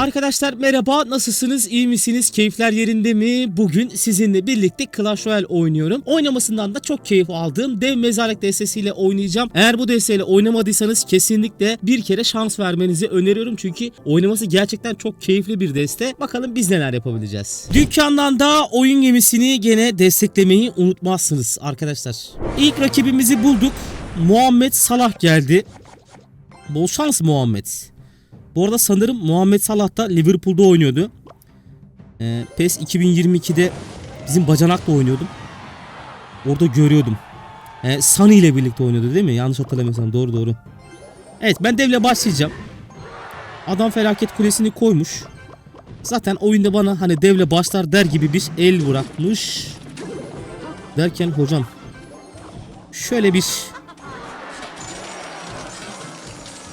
Arkadaşlar merhaba nasılsınız iyi misiniz keyifler yerinde mi? Bugün sizinle birlikte Clash Royale oynuyorum. Oynamasından da çok keyif aldığım dev mezarlık destesiyle oynayacağım. Eğer bu desteyle oynamadıysanız kesinlikle bir kere şans vermenizi öneriyorum. Çünkü oynaması gerçekten çok keyifli bir deste. Bakalım biz neler yapabileceğiz. Dükkandan da oyun gemisini gene desteklemeyi unutmazsınız arkadaşlar. İlk rakibimizi bulduk. Muhammed Salah geldi. Bol şans Muhammed bu arada sanırım Muhammed Salah da Liverpool'da oynuyordu. Ee, PES 2022'de bizim bacanakla oynuyordum. Orada görüyordum. Ee, Sunny ile birlikte oynuyordu değil mi? Yanlış hatırlamıyorsam doğru doğru. Evet ben devle başlayacağım. Adam felaket kulesini koymuş. Zaten oyunda bana hani devle başlar der gibi bir el bırakmış. Derken hocam şöyle bir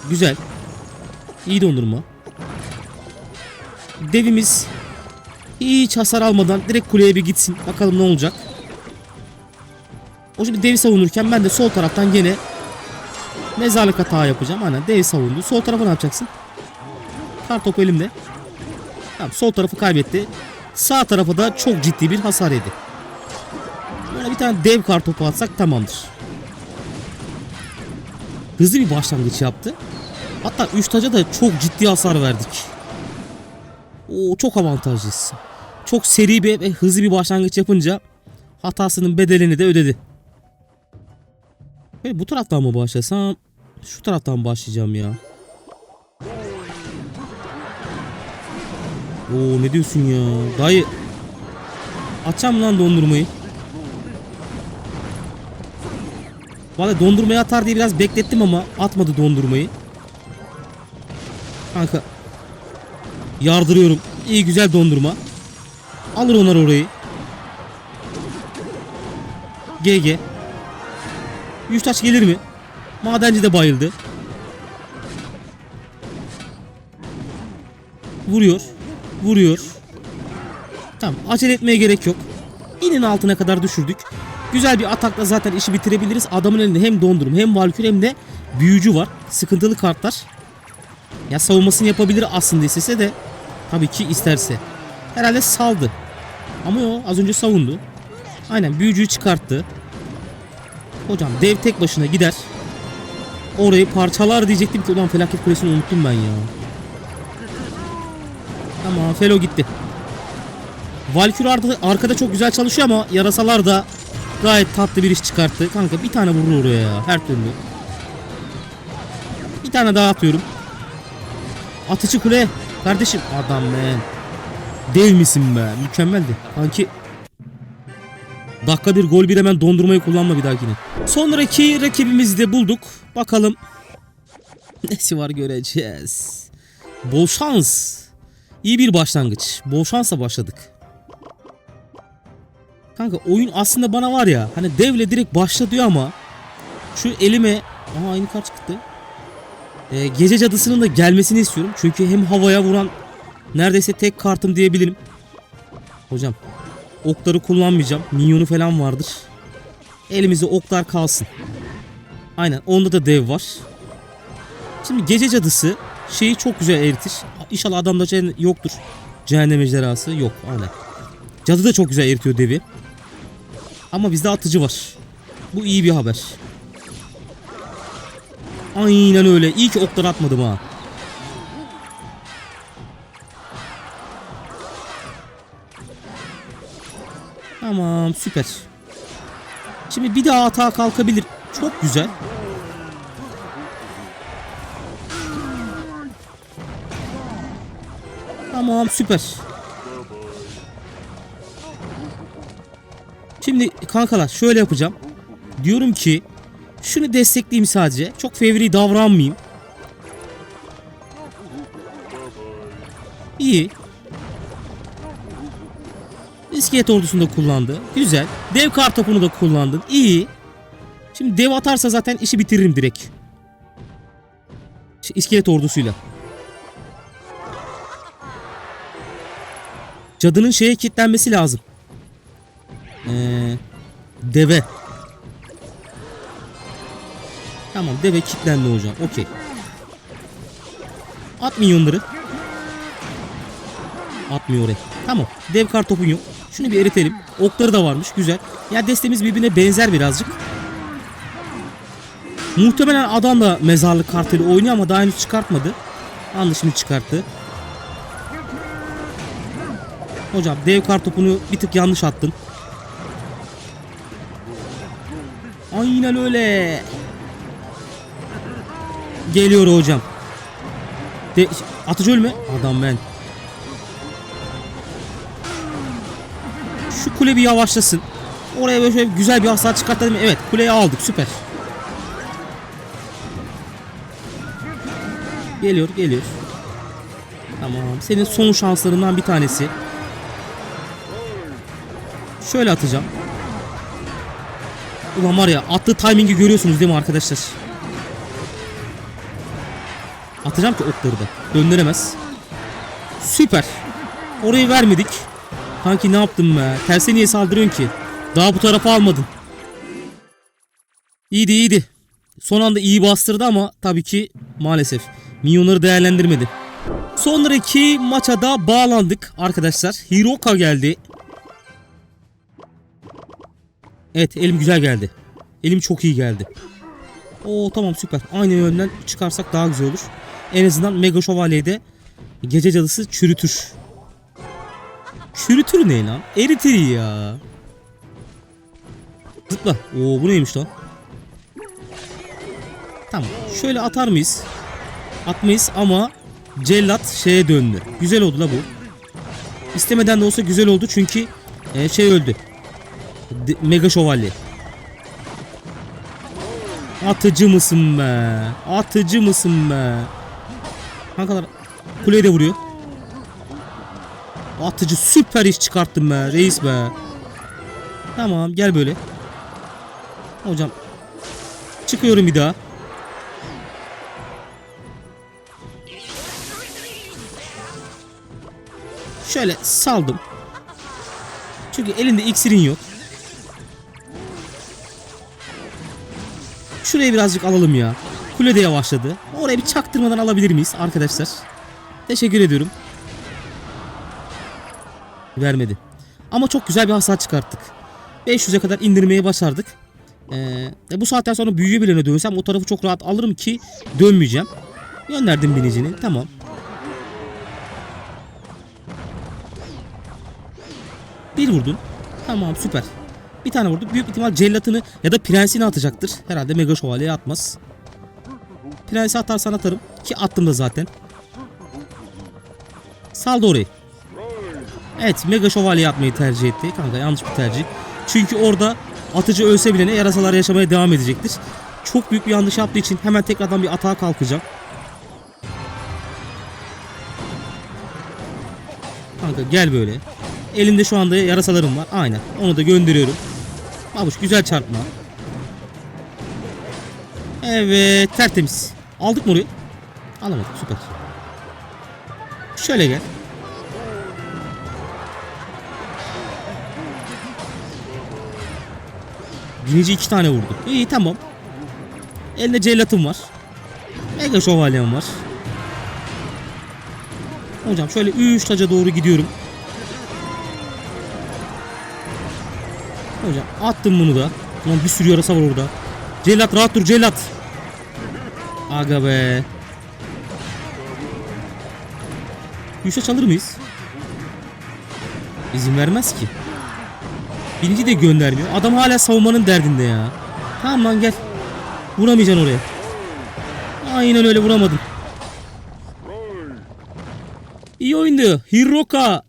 güzel İyi dondurma. Devimiz hiç hasar almadan direkt kuleye bir gitsin. Bakalım ne olacak. O şimdi devi savunurken ben de sol taraftan gene mezarlık hata yapacağım. Aynen dev savundu. Sol tarafa ne yapacaksın? Kar topu elimde. Tamam sol tarafı kaybetti. Sağ tarafa da çok ciddi bir hasar yedi. Böyle bir tane dev kar topu atsak tamamdır. Hızlı bir başlangıç yaptı. Hatta 3 taca da çok ciddi hasar verdik. Oo çok avantajlıyız. Çok seri bir ve hızlı bir başlangıç yapınca hatasının bedelini de ödedi. Hey, bu taraftan mı başlasam? Şu taraftan başlayacağım ya. Oo ne diyorsun ya? Dayı. Açacağım lan dondurmayı. Valla dondurmayı atar diye biraz beklettim ama atmadı dondurmayı. Kanka. Yardırıyorum. İyi güzel dondurma. Alır onlar orayı. GG. Yüz taş gelir mi? Madenci de bayıldı. Vuruyor. Vuruyor. Tamam acele etmeye gerek yok. İnin altına kadar düşürdük. Güzel bir atakla zaten işi bitirebiliriz. Adamın elinde hem dondurum hem valkür hem de büyücü var. Sıkıntılı kartlar. Ya savunmasını yapabilir aslında istese de tabii ki isterse. Herhalde saldı. Ama o az önce savundu. Aynen büyücüyü çıkarttı. Hocam dev tek başına gider. Orayı parçalar diyecektim ki ulan felaket kulesini unuttum ben ya. Tamam Felo gitti. Valkür arkada, çok güzel çalışıyor ama yarasalar da gayet tatlı bir iş çıkarttı. Kanka bir tane vurur oraya ya her türlü. Bir tane daha atıyorum. Atıcı kule. Kardeşim adam ben. Dev misin be? Mükemmeldi. Kanki Dakika bir gol bir hemen dondurmayı kullanma bir dahakine. Sonraki rakibimizi de bulduk. Bakalım. Nesi var göreceğiz. Bol şans. İyi bir başlangıç. Bol şansla başladık. Kanka oyun aslında bana var ya hani devle direkt başla diyor ama şu elime Aha aynı kart çıktı. Ee, gece cadısının da gelmesini istiyorum. Çünkü hem havaya vuran neredeyse tek kartım diyebilirim. Hocam okları kullanmayacağım. Minyonu falan vardır. Elimizde oklar kalsın. Aynen onda da dev var. Şimdi gece cadısı şeyi çok güzel eritir. İnşallah adamda cehennem yoktur. Cehennem ejderhası yok aynen. Cadı da çok güzel eritiyor devi. Ama bizde atıcı var. Bu iyi bir haber. Aynen öyle. İyi ki oklar atmadım ha. Tamam süper. Şimdi bir daha hata kalkabilir. Çok güzel. Tamam süper. Şimdi kankalar şöyle yapacağım. Diyorum ki şunu destekleyeyim sadece. Çok fevri davranmayayım. İyi. İskelet ordusunu da kullandı. Güzel. Dev kartopunu da kullandın. İyi. Şimdi dev atarsa zaten işi bitiririm direkt. Şu İskelet ordusuyla. Cadının şeye kilitlenmesi lazım. Ee, deve. Tamam deve kilitlendi hocam. Okey. At minyonları. Atmıyor oraya. Tamam. Dev kar topun yok. Şunu bir eritelim. Okları da varmış. Güzel. Ya destemiz birbirine benzer birazcık. Muhtemelen adam da mezarlık kartıyla oynuyor ama daha henüz çıkartmadı. Anlı şimdi çıkarttı. Hocam dev kar topunu bir tık yanlış attın. Aynen öyle. Geliyor hocam. De atıcı ölme. Adam ben. Şu kule bir yavaşlasın. Oraya böyle şöyle güzel bir hasar çıkartalım. Evet kuleyi aldık süper. Geliyor geliyor. Tamam senin son şanslarından bir tanesi. Şöyle atacağım. Ulan var ya attığı timingi görüyorsunuz değil mi arkadaşlar? Atacağım ki okları da. Döndüremez. Süper. Orayı vermedik. Kanki ne yaptın be? Terse niye saldırıyorsun ki? Daha bu tarafa almadın. İyiydi iyiydi. Son anda iyi bastırdı ama tabii ki maalesef minyonları değerlendirmedi. Sonraki maça da bağlandık arkadaşlar. Hiroka geldi. Evet elim güzel geldi. Elim çok iyi geldi. Oo tamam süper. Aynı yönden çıkarsak daha güzel olur. En azından Mega Şövalye'de gece cadısı çürütür. Çürütür ne lan? Eritir ya. Zıpla. Oo bu neymiş lan? Tamam. Şöyle atar mıyız? Atmayız ama cellat şeye döndü. Güzel oldu la bu. İstemeden de olsa güzel oldu çünkü e, şey öldü. Mega Şövalye. Atıcı mısın be? Atıcı mısın be? Kankalar kuleye de vuruyor. Atıcı süper iş çıkarttın be reis be. Tamam gel böyle. Hocam çıkıyorum bir daha. Şöyle saldım. Çünkü elinde iksirin yok. Şurayı birazcık alalım ya. Kule de yavaşladı. Oraya bir çaktırmadan alabilir miyiz arkadaşlar? Teşekkür ediyorum. Vermedi. Ama çok güzel bir hasar çıkarttık. 500'e kadar indirmeyi başardık. Ee, e, bu saatten sonra büyücü birine dönsem o tarafı çok rahat alırım ki dönmeyeceğim. Gönderdim binicini. Tamam. Bir vurdun. Tamam süper. Bir tane vurdu. Büyük ihtimal cellatını ya da prensini atacaktır. Herhalde mega şövalyeyi atmaz. Prensi atarsan atarım. Ki attım da zaten. Saldı orayı. Evet mega şövalye atmayı tercih etti. Kanka yanlış bir tercih. Çünkü orada atıcı ölse bile ne yarasalar yaşamaya devam edecektir. Çok büyük bir yanlış yaptığı için hemen tekrardan bir atağa kalkacağım. Kanka gel böyle. Elinde şu anda yarasalarım var. Aynen. Onu da gönderiyorum. Babuş güzel çarpma. Evet tertemiz. Aldık mı orayı? Alamadık süper. Şöyle gel. Binici iki tane vurdu. İyi tamam. Elinde cellatım var. Mega şövalyem var. Hocam şöyle 3 taca doğru gidiyorum. Hocam attım bunu da. Ulan bir sürü yarasa var orada. Cellat rahat dur cellat. Aga be. Yuşa çalır mıyız? İzin vermez ki. Birinci de göndermiyor. Adam hala savunmanın derdinde ya. Tamam lan gel. Vuramayacaksın oraya. Aynen öyle vuramadım. İyi oyundu. Hiroka.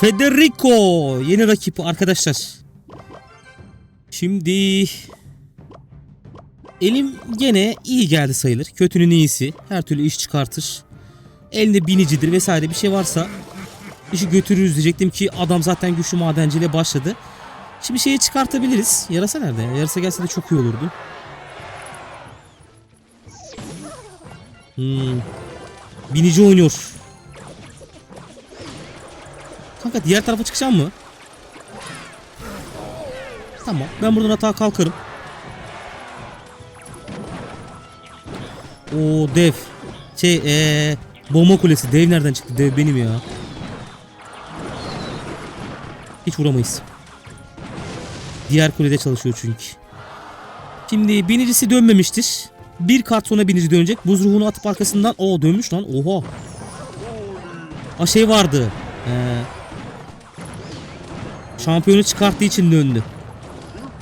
Federico yeni rakip arkadaşlar. Şimdi elim gene iyi geldi sayılır. Kötünün iyisi. Her türlü iş çıkartır. Elinde binicidir vesaire bir şey varsa işi götürürüz diyecektim ki adam zaten güçlü madenciyle başladı. Şimdi şeyi çıkartabiliriz. Yarasa nerede ya? Yarasa gelse de çok iyi olurdu. Hmm. Binici oynuyor. Kanka diğer tarafa çıkacağım mı? Tamam. Ben buradan hata kalkarım. O dev. Şey ee, Bomba kulesi. Dev nereden çıktı? Dev benim ya. Hiç vuramayız. Diğer kulede çalışıyor çünkü. Şimdi binicisi dönmemiştir. Bir kart sonra binici dönecek. Buz ruhunu atıp arkasından. o dönmüş lan. Oha. A şey vardı. Ee, şampiyonu çıkarttığı için döndü.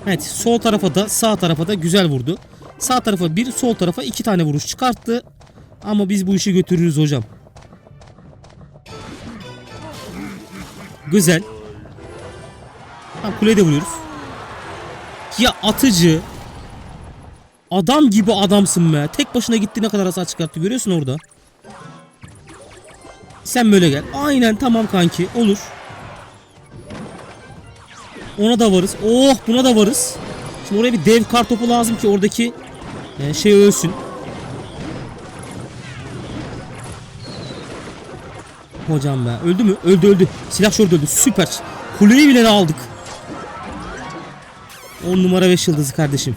Evet sol tarafa da sağ tarafa da güzel vurdu. Sağ tarafa bir sol tarafa iki tane vuruş çıkarttı. Ama biz bu işi götürürüz hocam. Güzel. Tamam kuleye de vuruyoruz. Ya atıcı. Adam gibi adamsın be. Tek başına gitti ne kadar hasar çıkarttı görüyorsun orada. Sen böyle gel. Aynen tamam kanki olur. Ona da varız. Oh buna da varız. Şimdi oraya bir dev kar topu lazım ki oradaki e, şey ölsün. Hocam be öldü mü? Öldü öldü. Silah şurada öldü. Süper. Kuleyi bile aldık. 10 numara 5 yıldızı kardeşim.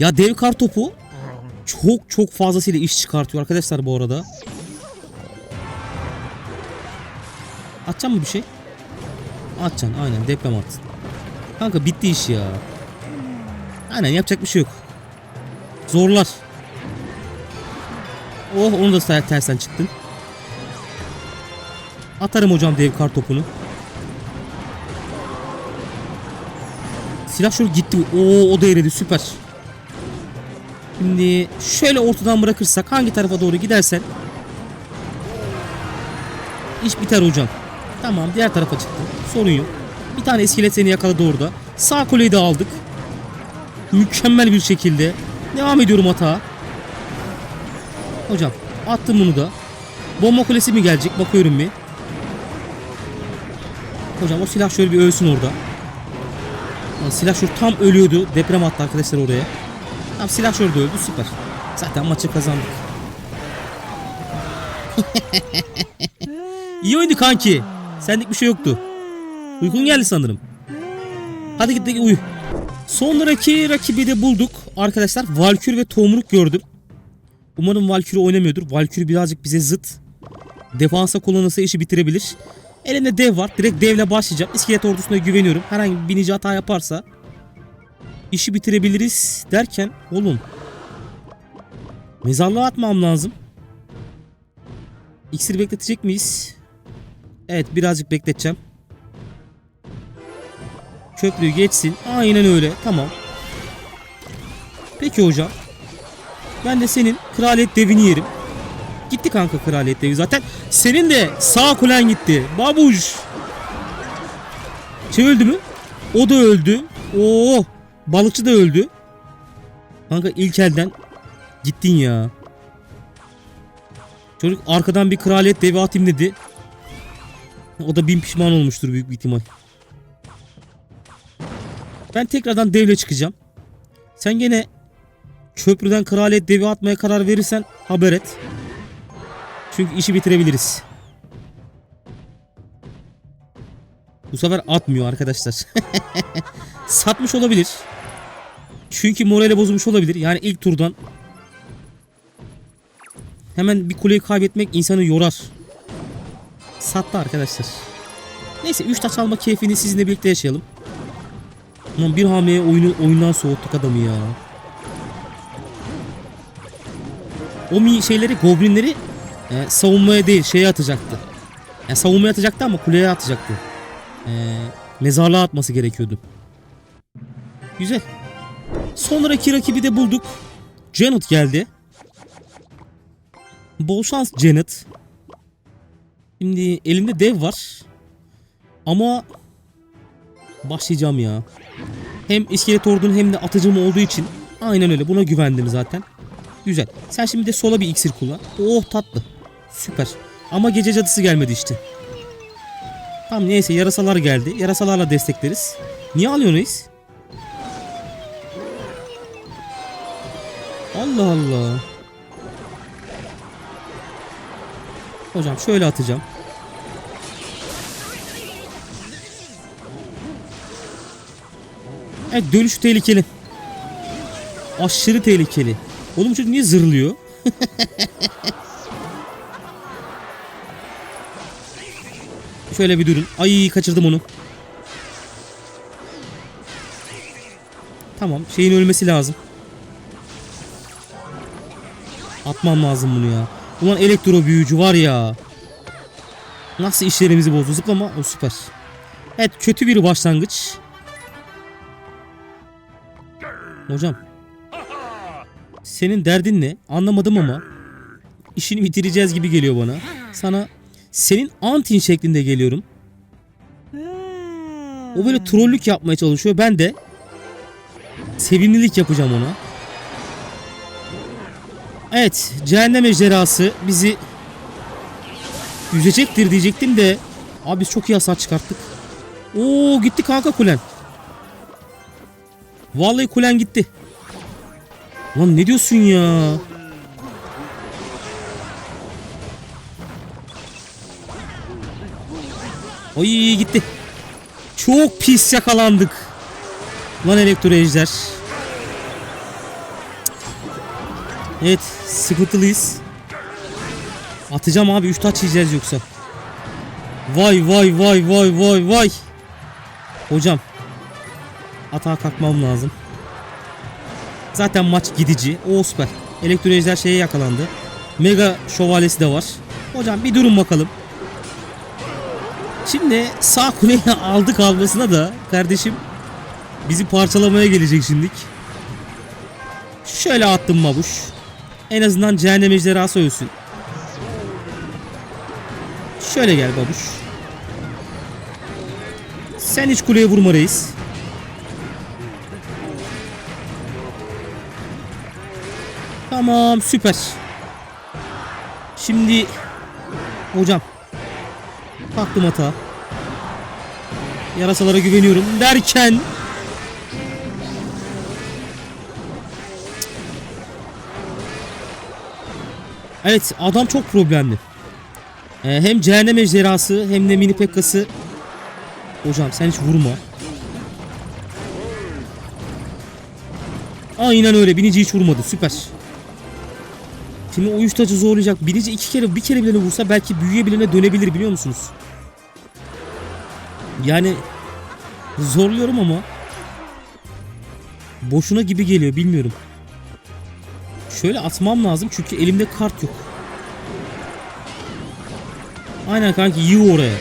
Ya dev kar topu çok çok fazlasıyla iş çıkartıyor arkadaşlar bu arada. Atacağım mı bir şey? Atacaksın aynen deprem at. Kanka bitti iş ya. Aynen yapacak bir şey yok. Zorlar. Oh onu da ter- tersten çıktın. Atarım hocam dev kar topunu. Silah şöyle gitti. Oo o da eridi süper. Şimdi şöyle ortadan bırakırsak hangi tarafa doğru gidersen iş biter hocam. Tamam diğer tarafa çıktı. Sorun yok. Bir tane iskelet seni yakaladı orada. Sağ kuleyi de aldık. Mükemmel bir şekilde. Devam ediyorum hata. Hocam attım bunu da. Bomba kulesi mi gelecek? Bakıyorum bir. Hocam o silah şöyle bir ölsün orada. Lan silah şu tam ölüyordu. Deprem attı arkadaşlar oraya. Tamam silah de öldü süper. Zaten maçı kazandık. İyi oyundu kanki. Sendik bir şey yoktu. Uykun geldi sanırım. Hadi git de uyu. Sonraki rakibi de bulduk. Arkadaşlar Valkür ve Tomruk gördüm. Umarım Valkür oynamıyordur. Valkür birazcık bize zıt. Defansa kullanırsa işi bitirebilir. Elimde dev var. Direkt devle başlayacağım. İskelet ordusuna güveniyorum. Herhangi bir binici hata yaparsa işi bitirebiliriz derken oğlum mezarlığa atmam lazım. İksir bekletecek miyiz? Evet birazcık bekleteceğim. Köprüyü geçsin. Aynen öyle. Tamam. Peki hocam. Ben de senin kraliyet devini yerim. Gitti kanka kraliyet devi zaten. Senin de sağ kulen gitti. Babuş. Şey öldü mü? O da öldü. Oo. Balıkçı da öldü. Kanka ilk elden gittin ya. Çocuk arkadan bir kraliyet devi atayım dedi. O da bin pişman olmuştur büyük bir ihtimal. Ben tekrardan devle çıkacağım. Sen gene köprüden kraliyet devi atmaya karar verirsen haber et. Çünkü işi bitirebiliriz. Bu sefer atmıyor arkadaşlar. Satmış olabilir. Çünkü morali bozulmuş olabilir. Yani ilk turdan hemen bir kuleyi kaybetmek insanı yorar. Sattı arkadaşlar. Neyse 3 taç alma keyfini sizinle birlikte yaşayalım. Lan bir hamleye oyunu oyundan soğuttuk adamı ya. O mi şeyleri goblinleri e, savunmaya değil şeye atacaktı. Yani savunmaya atacaktı ama kuleye atacaktı. E, mezarlığa atması gerekiyordu. Güzel. Sonraki rakibi de bulduk. Janet geldi. Bol şans Janet. Şimdi elimde dev var. Ama başlayacağım ya. Hem iskelet ordunun hem de atıcım olduğu için aynen öyle buna güvendim zaten. Güzel. Sen şimdi de sola bir iksir kullan. Oh tatlı. Süper. Ama gece cadısı gelmedi işte. Tamam neyse yarasalar geldi. Yarasalarla destekleriz. Niye alıyorsunuz? Allah Allah. Hocam şöyle atacağım. Evet dönüş tehlikeli. Aşırı tehlikeli. Oğlum çocuk niye zırlıyor? Şöyle bir durun. Ay kaçırdım onu. Tamam şeyin ölmesi lazım. Atmam lazım bunu ya. Ulan elektro büyücü var ya. Nasıl işlerimizi bozdu zıplama o süper. Evet kötü bir başlangıç. Hocam. Senin derdin ne? Anlamadım ama. İşini bitireceğiz gibi geliyor bana. Sana senin antin şeklinde geliyorum. O böyle trollük yapmaya çalışıyor. Ben de sevimlilik yapacağım ona. Evet, cehennem ejderhası bizi yüzecektir diyecektim de abi biz çok iyi hasar çıkarttık. Oo gitti kanka kulen. Vallahi kulen gitti. Lan ne diyorsun ya? Ay gitti. Çok pis yakalandık. Lan elektro ejder. Evet sıkıntılıyız. Atacağım abi 3 taç yiyeceğiz yoksa. Vay vay vay vay vay vay. Hocam. Atağa kalkmam lazım. Zaten maç gidici. O süper. Elektro ejder şeye yakalandı. Mega şövalyesi de var. Hocam bir durun bakalım. Şimdi sağ kuleyi aldık almasına da kardeşim bizi parçalamaya gelecek şimdilik. Şöyle attım mabuş. En azından cehennem ejderhası ölsün. Şöyle gel babuş. Sen hiç kuleye vurma reis. Tamam süper. Şimdi hocam Kalktım hata. Yarasalara güveniyorum derken Evet adam çok problemli. Ee, hem cehennem ejderhası hem de mini pekkası. Hocam sen hiç vurma. Aynen öyle. Binici hiç vurmadı. Süper. Şimdi o üç tacı zorlayacak. Binici iki kere bir kere bile vursa belki büyüye bilene dönebilir biliyor musunuz? Yani zorluyorum ama boşuna gibi geliyor bilmiyorum. Şöyle atmam lazım çünkü elimde kart yok. Aynen kanki yığ oraya.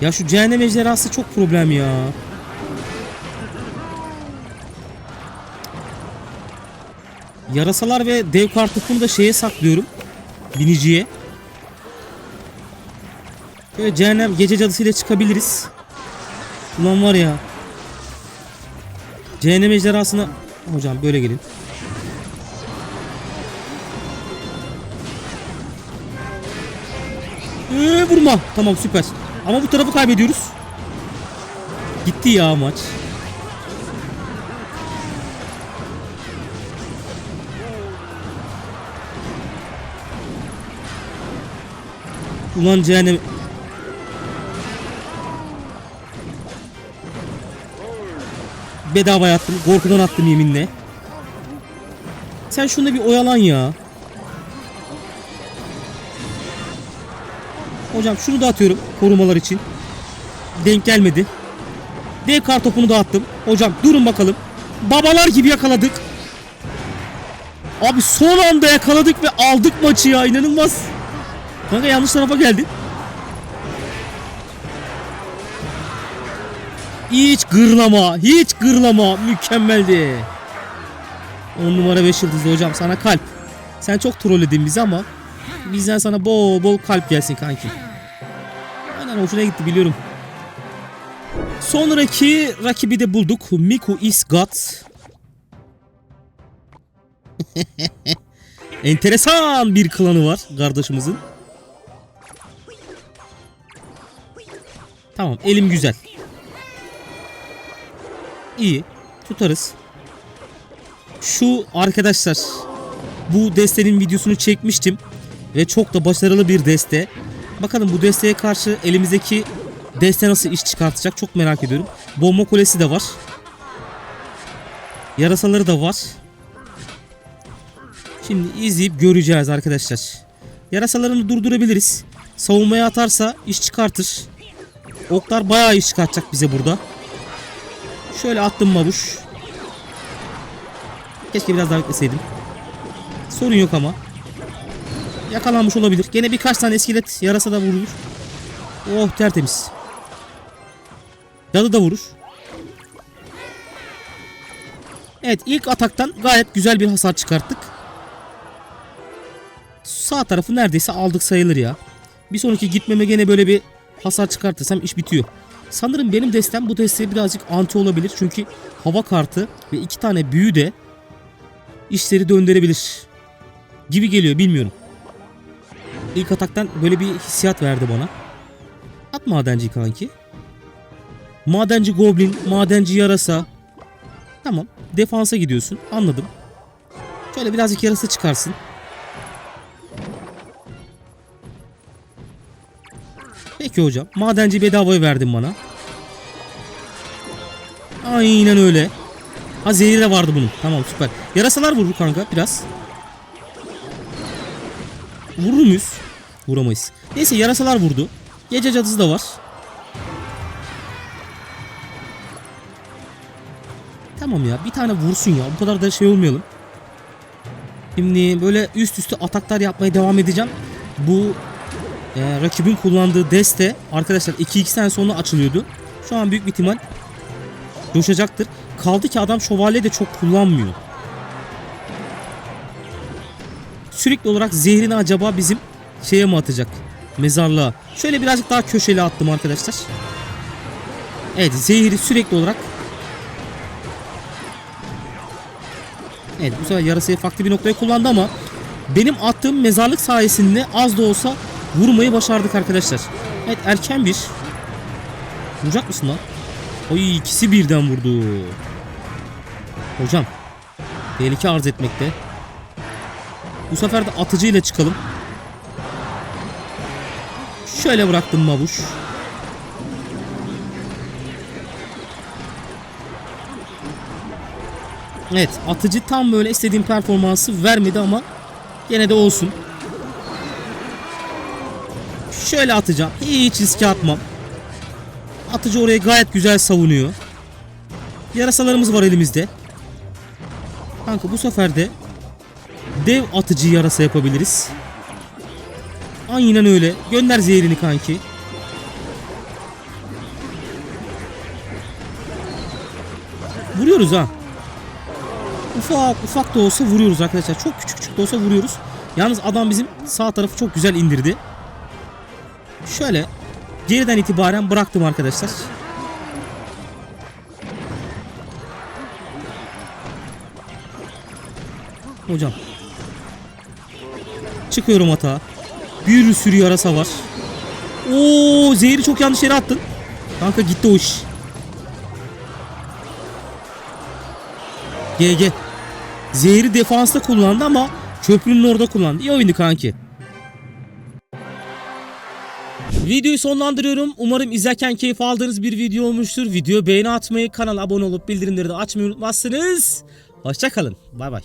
Ya şu cehennem ejderhası çok problem ya. Yarasalar ve dev kartopunu da şeye saklıyorum. Biniciye. Böyle cehennem gece cadısıyla çıkabiliriz. Ulan var ya. Cehennem ejderhasına... Hocam böyle gelin. Ee, vurma. Tamam süper. Ama bu tarafı kaybediyoruz. Gitti ya maç. Ulan cehennem... Bedava attım. Korkudan attım yeminle. Sen şunda bir oyalan ya. Hocam şunu da atıyorum korumalar için. Denk gelmedi. D kar topunu da attım. Hocam durun bakalım. Babalar gibi yakaladık. Abi son anda yakaladık ve aldık maçı ya inanılmaz. Kanka yanlış tarafa geldin. Hiç gırlama, hiç gırlama. Mükemmeldi. 10 numara 5 yıldızlı hocam sana kalp. Sen çok trolledin bizi ama bizden sana bol bol kalp gelsin kanki. Aynen hoşuna gitti biliyorum. Sonraki rakibi de bulduk. Miku is God. Enteresan bir klanı var kardeşimizin. Tamam elim güzel. İyi tutarız. Şu arkadaşlar bu destenin videosunu çekmiştim ve çok da başarılı bir deste. Bakalım bu desteğe karşı elimizdeki deste nasıl iş çıkartacak çok merak ediyorum. Bomba kulesi de var. Yarasaları da var. Şimdi izleyip göreceğiz arkadaşlar. Yarasalarını durdurabiliriz. savunmaya atarsa iş çıkartır. Oklar bayağı iş çıkartacak bize burada. Şöyle attım mabuş. Keşke biraz daha bekleseydim. Sorun yok ama. Yakalanmış olabilir. Gene birkaç tane iskelet yarasa da vurulur. Oh tertemiz. Dadı da vurur. Evet ilk ataktan gayet güzel bir hasar çıkarttık. Sağ tarafı neredeyse aldık sayılır ya. Bir sonraki gitmeme gene böyle bir hasar çıkartırsam iş bitiyor. Sanırım benim destem bu desteğe birazcık anti olabilir. Çünkü hava kartı ve iki tane büyü de işleri döndürebilir. Gibi geliyor bilmiyorum. İlk ataktan böyle bir hissiyat verdi bana. At madenci kanki. Madenci goblin, madenci yarasa. Tamam. Defansa gidiyorsun. Anladım. Şöyle birazcık yarasa çıkarsın. Peki hocam. Madenci bedavaya verdin bana. Aynen öyle. Ha zehri de vardı bunun. Tamam süper. Yarasalar vurur kanka biraz. Vurur muyuz? Vuramayız. Neyse yarasalar vurdu. Gece cadısı da var. Tamam ya bir tane vursun ya. Bu kadar da şey olmayalım. Şimdi böyle üst üste ataklar yapmaya devam edeceğim. Bu e, rakibin kullandığı deste arkadaşlar 2x'ten sonra açılıyordu. Şu an büyük bir ihtimal coşacaktır. Kaldı ki adam şövalye de çok kullanmıyor. Sürekli olarak zehrini acaba bizim şeye mi atacak? Mezarlığa. Şöyle birazcık daha köşeli attım arkadaşlar. Evet zehri sürekli olarak Evet bu sefer yarasayı farklı bir noktaya kullandı ama benim attığım mezarlık sayesinde az da olsa vurmayı başardık arkadaşlar. Evet erken bir. Vuracak mısın lan? Oy ikisi birden vurdu. Hocam. Tehlike arz etmekte. Bu sefer de atıcıyla çıkalım. Şöyle bıraktım mabuş. Evet atıcı tam böyle istediğim performansı vermedi ama gene de olsun. Şöyle atacağım. Hiç riske atmam. Atıcı orayı gayet güzel savunuyor. Yarasalarımız var elimizde. Kanka bu sefer de dev atıcı yarasa yapabiliriz. Aynen öyle. Gönder zehrini kanki. Vuruyoruz ha. Ufak ufak da olsa vuruyoruz arkadaşlar. Çok küçük küçük de olsa vuruyoruz. Yalnız adam bizim sağ tarafı çok güzel indirdi. Şöyle geriden itibaren bıraktım arkadaşlar. Hocam. Çıkıyorum hata. Bir sürü yarasa var. Oo zehri çok yanlış yere attın. Kanka gitti o iş. GG. Zehri defansta kullandı ama köprünün orada kullandı. İyi oyundu kanki. Videoyu sonlandırıyorum. Umarım izlerken keyif aldığınız bir video olmuştur. Video beğeni atmayı, kanala abone olup bildirimleri de açmayı unutmazsınız. Hoşçakalın. Bay bay.